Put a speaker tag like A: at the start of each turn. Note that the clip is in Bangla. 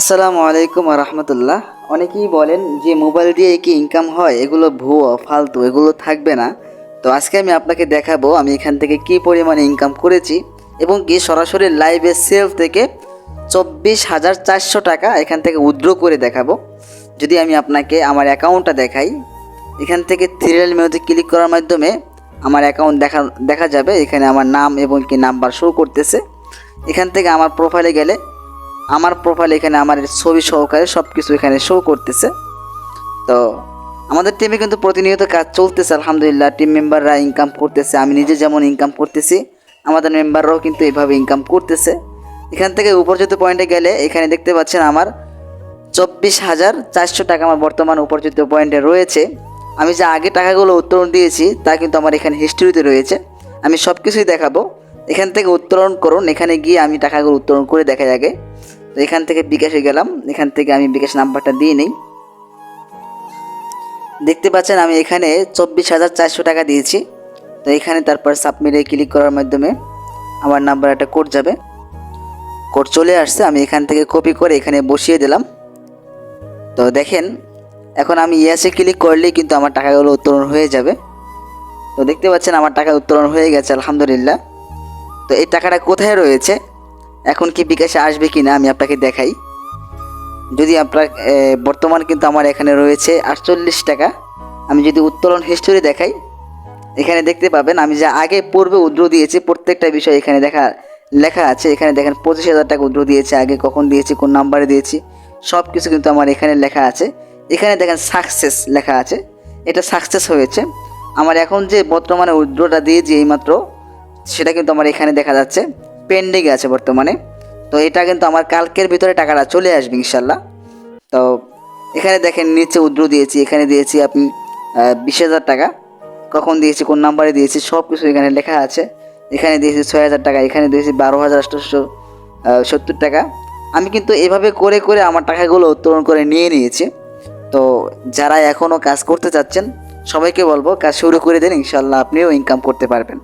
A: আসসালামু আলাইকুম রহমতুল্লাহ অনেকেই বলেন যে মোবাইল দিয়ে কি ইনকাম হয়? এগুলো ভুয়ো, ফালতু, এগুলো থাকবে না। তো আজকে আমি আপনাকে দেখাবো আমি এখান থেকে কি পরিমাণে ইনকাম করেছি এবং কি সরাসরি লাইভে সেল থেকে চব্বিশ হাজার চারশো টাকা এখান থেকে উইথড্র করে দেখাবো। যদি আমি আপনাকে আমার অ্যাকাউন্টটা দেখাই, এখান থেকে থ্রিল মেনুতে ক্লিক করার মাধ্যমে আমার অ্যাকাউন্ট দেখা দেখা যাবে। এখানে আমার নাম এবং কি নাম্বার শো করতেছে। এখান থেকে আমার প্রোফাইলে গেলে আমার প্রোফাইল এখানে, আমার ছবি সহকারে সব কিছু এখানে শো করতেছে। তো আমাদের টিমে কিন্তু প্রতিনিয়ত কাজ চলতেছে, আলহামদুলিল্লাহ। টিম মেম্বাররা ইনকাম করতেছে, আমি নিজে যেমন ইনকাম করতেছি, আমাদের মেম্বাররাও কিন্তু এইভাবে ইনকাম করতেছে। এখান থেকে উপর্যিত পয়েন্টে গেলে এখানে দেখতে পাচ্ছেন আমার চব্বিশ হাজার চারশো টাকা আমার বর্তমান উপর্যিত পয়েন্টে রয়েছে। আমি যে আগে টাকাগুলো উত্তোলন দিয়েছি, তা কিন্তু আমার এখানে হিস্ট্রিতে রয়েছে। আমি সব কিছুই দেখাবো। এখান থেকে উত্তোলন করুন, এখানে গিয়ে আমি টাকাগুলো উত্তোলন করে দেখা আগে। তো এখান থেকে বিকাশে গেলাম। এখান থেকে আমি বিকাশ নাম্বারটা দিয়ে নিই। দেখতে পাচ্ছেন আমি এখানে চব্বিশ হাজার চারশো টাকা দিয়েছি। তো এখানে তারপর সাবমিটে ক্লিক করার মাধ্যমে আমার নাম্বার একটা কোড যাবে। কোড চলে আসছে, আমি এখান থেকে কপি করে এখানে বসিয়ে দিলাম। তো দেখেন, এখন আমি ইয়াসে ক্লিক করলেই কিন্তু আমার টাকাগুলো উত্তোলন হয়ে যাবে। তো দেখতে পাচ্ছেন আমার টাকা উত্তোলন হয়ে গেছে, আলহামদুলিল্লাহ। তো এই টাকাটা কোথায় রয়েছে? এখন কি বিকাশে আসবে কি না আমি আপনাকে দেখাই। যদি আপনার বর্তমান কিন্তু আমার এখানে রয়েছে আটচল্লিশ টাকা। আমি যদি উত্তোলন হিস্টোরি দেখাই, এখানে দেখতে পাবেন, আমি যা আগে পূর্বে উদ্র দিয়েছি, প্রত্যেকটা বিষয় এখানে দেখা, লেখা আছে। এখানে দেখেন, পঁচিশ হাজার টাকা উদ্র দিয়েছে, আগে কখন দিয়েছি, কোন নাম্বারে দিয়েছি সব কিছু কিন্তু আমার এখানে লেখা আছে। এখানে দেখেন সাকসেস লেখা আছে। এটা সাকসেস হয়েছে। আমার এখন যে বর্তমানে উদ্রটা দিয়েছি এইমাত্র, সেটা কিন্তু আমার এখানে দেখা যাচ্ছে। পেন্ডিং আছে বর্তমানে। তো এটা কিন্তু আমার কালকের ভিতরে টাকাটা চলে আসবে ইনশাল্লাহ। তো এখানে দেখেন নিচে উদ্র দিয়েছি, এখানে দিয়েছি আপনি বিশ হাজার টাকা। কখন দিয়েছি, কোন নাম্বারে দিয়েছি সব কিছু এখানে লেখা আছে। এখানে দিয়েছি ছয় হাজার টাকা, এখানে দিয়েছি বারো হাজার আটশোশো সত্তর টাকা। আমি কিন্তু এভাবে করে করে আমার টাকাগুলো উত্তোলন করে নিয়ে নিয়েছি। তো যারা এখনও কাজ করতে চাচ্ছেন, সবাইকে বলব কাজ শুরু করে দেন, ইনশাল্লাহ আপনিও ইনকাম করতে পারবেন।